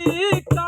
का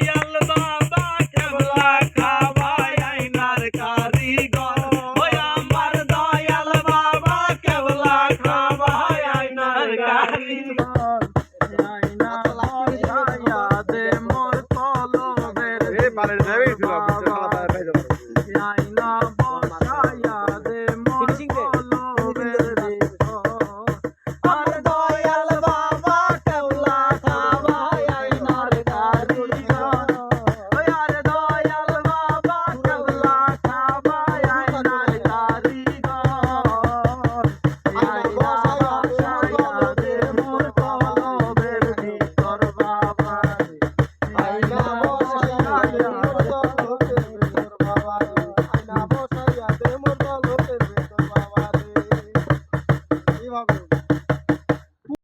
ছিল